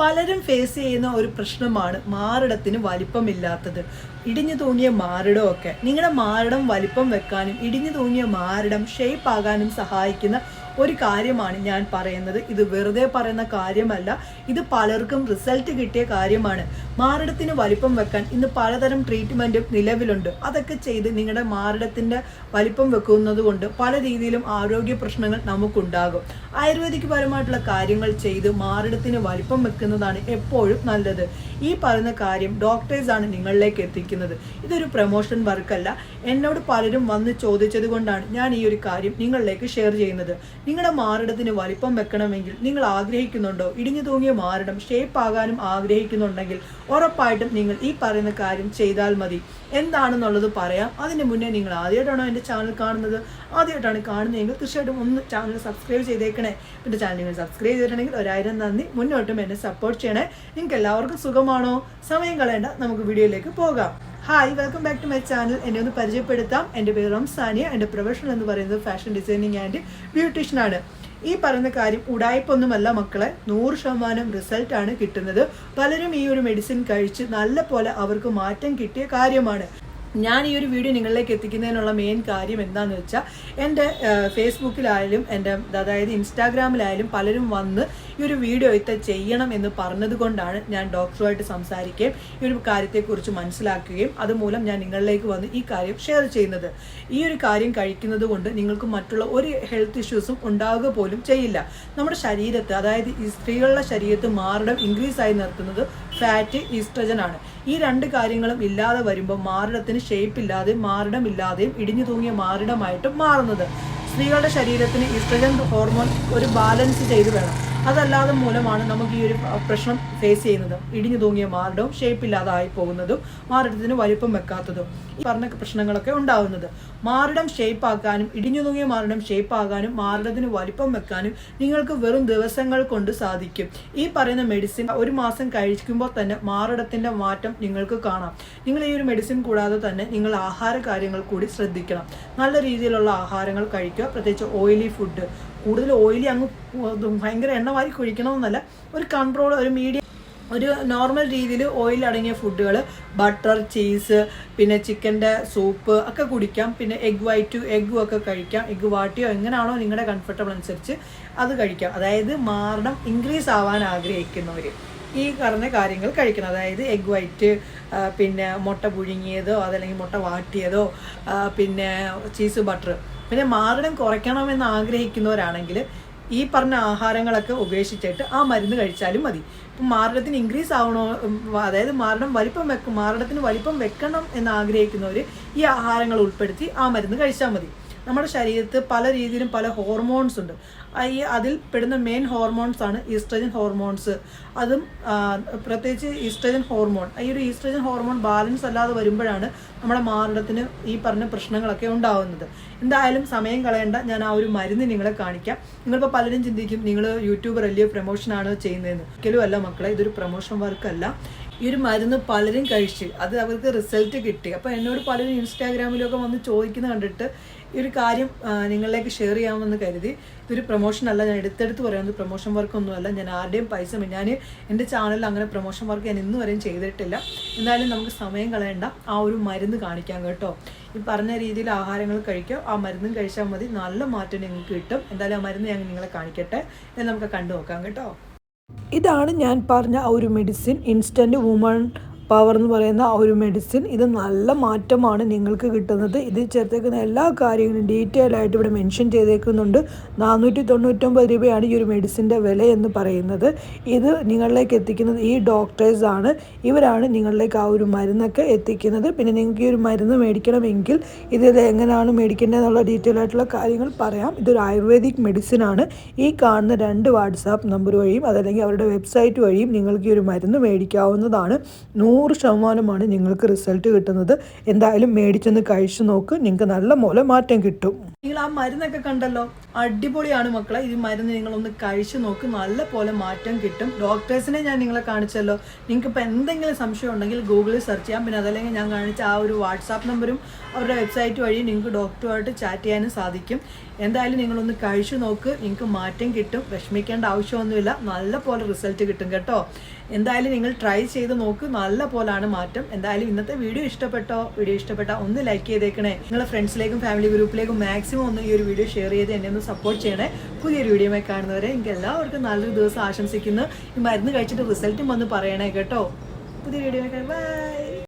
പലരും ഫേസ് ചെയ്യുന്ന ഒരു പ്രശ്നമാണ് മാറിടത്തിന് വലിപ്പമില്ലാത്തത്. ഇടിഞ്ഞു തൂങ്ങിയ മാറിടമൊക്കെ നിങ്ങളുടെ മാറിടം വലിപ്പം വെക്കാനും ഇടിഞ്ഞു തൂങ്ങിയ മാറിടം ഷേപ്പ് ആകാനും സഹായിക്കുന്ന ഒരു കാര്യമാണ് ഞാൻ പറയുന്നത്. ഇത് വെറുതെ പറയുന്ന കാര്യമല്ല. ഇത് പലർക്കും റിസൾട്ട് കിട്ടിയ കാര്യമാണ്. മാറിടത്തിന് വലിപ്പം വെക്കാൻ ഇന്ന് പലതരം ട്രീറ്റ്മെന്റും നിലവിലുണ്ട്. അതൊക്കെ ചെയ്ത് നിങ്ങളുടെ മാറിടത്തിന്റെ വലിപ്പം വെക്കുന്നത് കൊണ്ട് പല രീതിയിലും ആരോഗ്യ പ്രശ്നങ്ങൾ നമുക്കുണ്ടാകും. ആയുർവേദിക് പരമായിട്ടുള്ള കാര്യങ്ങൾ ചെയ്ത് മാറിടത്തിന് വലിപ്പം വെക്കുന്നതാണ് എപ്പോഴും നല്ലത്. ഈ പറയുന്ന കാര്യം ഡോക്ടേഴ്സ് ആണ് നിങ്ങളിലേക്ക് എത്തിക്കുന്നത്. ഇതൊരു പ്രൊമോഷൻ വർക്കല്ല എന്നോട് പലരും വന്ന് ചോദിച്ചത് കൊണ്ടാണ് ഞാൻ ഈ ഒരു കാര്യം നിങ്ങളിലേക്ക് ഷെയർ ചെയ്യുന്നത്. നിങ്ങളുടെ മാറിടത്തിന് വലിപ്പം വെക്കണമെങ്കിൽ നിങ്ങൾ ആഗ്രഹിക്കുന്നുണ്ടോ? ഇടിഞ്ഞു തൂങ്ങിയ മാറിടം ഷേപ്പ് ആകാനും ആഗ്രഹിക്കുന്നുണ്ടെങ്കിൽ ഉറപ്പായിട്ടും നിങ്ങൾ ഈ പറയുന്ന കാര്യം ചെയ്താൽ മതി. എന്താണെന്നുള്ളത് പറയാം. അതിന് മുന്നേ നിങ്ങൾ ആദ്യമായിട്ടാണോ എന്റെ ചാനൽ കാണുന്നത്? ആദ്യമായിട്ടാണ് കാണുന്നതെങ്കിൽ തീർച്ചയായിട്ടും ഒന്ന് ചാനൽ സബ്സ്ക്രൈബ് ചെയ്തേക്കണേ. എന്റെ ചാനൽ നിങ്ങൾ സബ്സ്ക്രൈബ് ചെയ്തിട്ടുണ്ടെങ്കിൽ ഒരായിരം നന്ദി. മുന്നോട്ടും എന്നെ സപ്പോർട്ട് ചെയ്യണേ. നിങ്ങൾക്ക് എല്ലാവർക്കും സുഖമാണോ? സമയം കളയേണ്ട. നമുക്ക് വീഡിയോയിലേക്ക് പോകാം. Hi welcome back to my channel എന്നെ ഒന്ന് പരിചയപ്പെടുത്താം. എന്റെ പേര് റംസാനിയ. എന്റെ പ്രൊഫഷൻ എന്ന് പറയുന്നത് ഫാഷൻ ഡിസൈനിങ് ആൻഡ് ബ്യൂട്ടീഷ്യൻ ആണ്. ഈ പറയുന്ന കാര്യം ഉടായ്പൊന്നുമല്ല മക്കളെ. നൂറ് ശതമാനം റിസൾട്ട് ആണ് കിട്ടുന്നത്. പലരും ഈ ഒരു മെഡിസിൻ കഴിച്ച് നല്ല പോലെ അവർക്ക് മാറ്റം കിട്ടിയ കാര്യമാണ്. ഞാൻ ഈ ഒരു വീഡിയോ നിങ്ങളിലേക്ക് എത്തിക്കുന്നതിനുള്ള മെയിൻ കാര്യം എന്താണെന്ന് വെച്ചാൽ എന്റെ ഫേസ്ബുക്കിലായാലും എന്റെ അതായത് ഇൻസ്റ്റാഗ്രാമിലായാലും പലരും വന്ന് ഈ ഒരു വീഡിയോ ഇത്ത ചെയ്യണം എന്ന് പറഞ്ഞത് കൊണ്ടാണ് ഞാൻ ഡോക്ടറുമായിട്ട് സംസാരിക്കുകയും ഈ ഒരു കാര്യത്തെക്കുറിച്ച് മനസ്സിലാക്കുകയും അതുമൂലം ഞാൻ നിങ്ങളിലേക്ക് വന്ന് ഈ കാര്യം ഷെയർ ചെയ്യുന്നത്. ഈ ഒരു കാര്യം കഴിക്കുന്നത് കൊണ്ട് നിങ്ങൾക്ക് മറ്റുള്ള ഒരു ഹെൽത്ത് ഇഷ്യൂസും ഉണ്ടാവുക പോലും ചെയ്യില്ല. നമ്മുടെ ശരീരത്ത് അതായത് ഈ സ്ത്രീകളുടെ ശരീരത്ത് മാറിടം ഇൻക്രീസ് ആയി നിർത്തുന്നത് ഫാറ്റ് ഈസ്ട്രജൻ ആണ്. ഈ രണ്ട് കാര്യങ്ങളും ഇല്ലാതെ വരുമ്പോൾ മാറിടത്തിന് ഷേപ്പ് ഇല്ലാതെയും മാറിടം ഇല്ലാതെയും ഇടിഞ്ഞു തൂങ്ങിയ മാറിടമായിട്ടും മാറുന്നത്. സ്ത്രീകളുടെ ശരീരത്തിന് ഈസ്ട്രജൻ ഹോർമോൺ ഒരു ബാലൻസ് ചെയ്ത് വേണം. അതല്ലാതെ മൂലമാണ് നമുക്ക് ഈ ഒരു പ്രശ്നം ഫേസ് ചെയ്യുന്നത്. ഇടിഞ്ഞു തൂങ്ങിയ മാറിടവും ഷേപ്പ് ഇല്ലാതായി പോകുന്നതും മാറിടത്തിന് വലിപ്പം വെക്കാത്തതും ഈ പറഞ്ഞ പ്രശ്നങ്ങളൊക്കെ ഉണ്ടാകുന്നത് മാറിടം ഷേപ്പ് ആക്കാനും ഇടിഞ്ഞു തൂങ്ങിയ മാറിടം ഷേപ്പ് ആകാനും മാറിടത്തിന് വലിപ്പം വെക്കാനും നിങ്ങൾക്ക് വെറും ദിവസങ്ങൾ കൊണ്ട് സാധിക്കും. ഈ പറയുന്ന മെഡിസിൻ ഒരു മാസം കഴിക്കുമ്പോൾ തന്നെ മാറിടത്തിന്റെ മാറ്റം നിങ്ങൾക്ക് കാണാം. നിങ്ങൾ ഈ ഒരു മെഡിസിൻ കൂടാതെ തന്നെ നിങ്ങൾ ആഹാര കാര്യങ്ങൾ കൂടി ശ്രദ്ധിക്കണം. നല്ല രീതിയിലുള്ള ആഹാരങ്ങൾ കഴിക്കുക പ്രത്യേകിച്ച് ഓയിലി ഫുഡ് കൂടുതൽ ഓയിലി അങ്ങ് ഭയങ്കര എണ്ണ വാരി കുഴിക്കണമെന്നല്ല. ഒരു കൺട്രോൾ ഒരു മീഡിയം ഒരു നോർമൽ രീതിയിൽ ഓയിൽ അടങ്ങിയ ഫുഡുകൾ ബട്ടർ ചീസ് പിന്നെ ചിക്കന്റെ സൂപ്പ് ഒക്കെ കുടിക്കാം. പിന്നെ എഗ് വൈറ്റ് എഗ്ഗും ഒക്കെ കഴിക്കാം. എഗ് വാട്ടിയോ എങ്ങനെയാണോ നിങ്ങളുടെ കംഫർട്ടബിൾ അനുസരിച്ച് അത് കഴിക്കാം. അതായത് മാറണം ഇൻക്രീസ് ആവാൻ ആഗ്രഹിക്കുന്നവർ ഈ പറഞ്ഞ കാര്യങ്ങൾ കഴിക്കണം. അതായത് എഗ് വൈറ്റ് പിന്നെ മുട്ട പുഴുങ്ങിയതോ അതല്ലെങ്കിൽ മുട്ട വാട്ടിയതോ പിന്നെ ചീസ് ബട്ടർ പിന്നെ മാറിടം കുറയ്ക്കണമെന്ന് ആഗ്രഹിക്കുന്നവരാണെങ്കിൽ ഈ പറഞ്ഞ ആഹാരങ്ങളൊക്കെ ഉപേക്ഷിച്ചിട്ട് ആ മരുന്ന് കഴിച്ചാലും മതി. ഇപ്പം മാറിടത്തിന് ഇൻക്രീസ് ആവണോ അതായത് മാറിടം വലിപ്പം വെക്കും മാറിടത്തിന് വലിപ്പം വെക്കണം എന്ന് ആഗ്രഹിക്കുന്നവർ ഈ ആഹാരങ്ങൾ ഉൾപ്പെടുത്തി ആ മരുന്ന് കഴിച്ചാൽ മതി. നമ്മുടെ ശരീരത്ത് പല രീതിയിലും പല ഹോർമോൺസ് ഉണ്ട്. ഈ അതിൽ പെടുന്ന മെയിൻ ഹോർമോൺസ് ആണ് ഈസ്ട്രജൻ ഹോർമോൺസ് അതും പ്രത്യേകിച്ച് ഈസ്ട്രജൻ ഹോർമോൺ ഈ ഒരു ഈസ്ട്രജൻ ഹോർമോൺ ബാലൻസ് അല്ലാതെ വരുമ്പോഴാണ് നമ്മുടെ മാറിടത്തിന് ഈ പറഞ്ഞ പ്രശ്നങ്ങളൊക്കെ ഉണ്ടാവുന്നത്. എന്തായാലും സമയം കളയേണ്ട. ഞാൻ ആ ഒരു മരുന്ന് നിങ്ങളെ കാണിക്കാം. നിങ്ങളിപ്പോൾ പലരും ചിന്തിക്കും നിങ്ങൾ യൂട്യൂബർ അല്ലയോ പ്രൊമോഷനാണ് ചെയ്യുന്നതെന്ന്. ഒരിക്കലും അല്ല മക്കളെ ഇതൊരു പ്രൊമോഷൻ വർക്കല്ല ഈ ഒരു മരുന്ന് പലരും കഴിച്ച് അത് അവർക്ക് റിസൾട്ട് കിട്ടി. അപ്പോൾ എന്നോട് പലരും ഇൻസ്റ്റാഗ്രാമിലൊക്കെ വന്ന് ചോദിക്കുന്നത് കണ്ടിട്ട് ഈ ഒരു കാര്യം നിങ്ങളിലേക്ക് ഷെയർ ചെയ്യാമെന്ന് കരുതി. ഇതൊരു പ്രൊമോഷൻ അല്ല ഞാൻ എടുത്തെടുത്ത് പറയുന്നത് പ്രൊമോഷൻ വർക്കൊന്നുമല്ല ഞാൻ ആരുടെയും പൈസ ഞാൻ എന്റെ ചാനലിൽ അങ്ങനെ പ്രൊമോഷൻ വർക്ക് ഞാൻ ഇന്ന് വരെയും ചെയ്തിട്ടില്ല. എന്നാലും നമുക്ക് സമയം കളയേണ്ട. ആ ഒരു മരുന്ന് കാണിക്കാം കേട്ടോ. ഈ പറഞ്ഞ രീതിയിൽ ആഹാരങ്ങൾ കഴിക്കുക ആ മരുന്നും കഴിച്ചാൽ മതി. നല്ല മാറ്റം നിങ്ങൾക്ക് കിട്ടും. എന്തായാലും ആ മരുന്ന് ഞാൻ നിങ്ങളെ കാണിക്കട്ടെ ഇത് നമുക്ക് കണ്ടു നോക്കാം കേട്ടോ. ഇതാണ് ഞാൻ പറഞ്ഞ ആ ഒരു മെഡിസിൻ ഇൻസ്റ്റന്റ് വുമൺ പവർ എന്ന് പറയുന്ന ഒരു മെഡിസിൻ ഇത് നല്ല മാറ്റമാണ് നിങ്ങൾക്ക് കിട്ടുന്നത്. ഇത് ചേർത്തേക്കുന്ന എല്ലാ കാര്യങ്ങളും ഡീറ്റെയിൽ ആയിട്ട് ഇവിടെ മെൻഷൻ ചെയ്തേക്കുന്നുണ്ട്. നാനൂറ്റി തൊണ്ണൂറ്റൊമ്പത് രൂപയാണ് ഈ ഒരു മെഡിസിന്റെ വില എന്ന് പറയുന്നത്. ഇത് നിങ്ങളിലേക്ക് എത്തിക്കുന്നത് ഈ ഡോക്ടേഴ്സാണ് ഇവരാണ് നിങ്ങളിലേക്ക് ആ ഒരു മരുന്നൊക്കെ എത്തിക്കുന്നത്. പിന്നെ നിങ്ങൾക്ക് ഈ ഒരു മരുന്ന് മേടിക്കണമെങ്കിൽ ഇത് എങ്ങനെയാണ് മേടിക്കേണ്ടതെന്നുള്ള ഡീറ്റെയിൽ ആയിട്ടുള്ള കാര്യങ്ങൾ പറയാം. ഇതൊരു ആയുർവേദിക് മെഡിസിൻ ആണ്. ഈ കാണുന്ന രണ്ട് വാട്സാപ്പ് നമ്പർ വഴിയും അതല്ലെങ്കിൽ അവരുടെ വെബ്സൈറ്റ് വഴിയും നിങ്ങൾക്ക് ഈ ഒരു മരുന്ന് മേടിക്കാവുന്നതാണ്. നൂറ് ശതമാനമാണ് നിങ്ങൾക്ക് റിസൾട്ട് കിട്ടുന്നത്. എന്തായാലും മേടിച്ചൊന്ന് കഴിച്ചു നോക്ക്. നിങ്ങൾക്ക് നല്ല പോലെ മാറ്റം കിട്ടും. നിങ്ങൾ ആ മരുന്നൊക്കെ കണ്ടല്ലോ? അടിപൊളിയാണ് മക്കളെ. ഈ മരുന്ന് നിങ്ങളൊന്ന് കഴിച്ചു നോക്ക്. നല്ല പോലെ മാറ്റം കിട്ടും. ഡോക്ടേഴ്സിനെ ഞാൻ നിങ്ങളെ കാണിച്ചല്ലോ. നിങ്ങൾക്ക് ഇപ്പോൾ എന്തെങ്കിലും സംശയം ഉണ്ടെങ്കിൽ ഗൂഗിളിൽ സെർച്ച് ചെയ്യാം. പിന്നെ അതല്ലെങ്കിൽ ഞാൻ കാണിച്ച ആ ഒരു വാട്സാപ്പ് നമ്പറും അവരുടെ വെബ്സൈറ്റ് വഴി നിങ്ങൾക്ക് ഡോക്ടറുമായിട്ട് ചാറ്റ് ചെയ്യാനും സാധിക്കും. എന്തായാലും നിങ്ങളൊന്ന് കഴിച്ചു നോക്ക്. നിങ്ങൾക്ക് മാറ്റം കിട്ടും. വിഷമിക്കേണ്ട ആവശ്യമൊന്നുമില്ല. നല്ല പോലെ റിസൾട്ട് കിട്ടും കേട്ടോ. എന്തായാലും നിങ്ങൾ ട്രൈ ചെയ്ത് നോക്ക്. നല്ല പോലാണ് മാറ്റം. എന്തായാലും ഇന്നത്തെ വീഡിയോ ഇഷ്ടപ്പെട്ടോ? വീഡിയോ ഇഷ്ടപ്പെട്ടാൽ ഒന്ന് ലൈക്ക് ചെയ്തേക്കണേ. നിങ്ങളുടെ ഫ്രണ്ട്സിലേക്കും ഫാമിലി ഗ്രൂപ്പിലേക്കും മാക്സിമം ഒന്ന് ഈ ഒരു വീഡിയോ ഷെയർ ചെയ്ത് എന്നെ ഒന്ന് സപ്പോർട്ട് ചെയ്യണേ. പുതിയൊരു വീഡിയോമായി കാണുന്നവരെ എനിക്ക് എല്ലാവർക്കും നല്ലൊരു ദിവസം ആശംസിക്കുന്നു. ഈ മരുന്ന് കഴിച്ചിട്ട് റിസൾട്ടും വന്ന് പറയണേ കേട്ടോ. പുതിയ വീഡിയോ ബൈ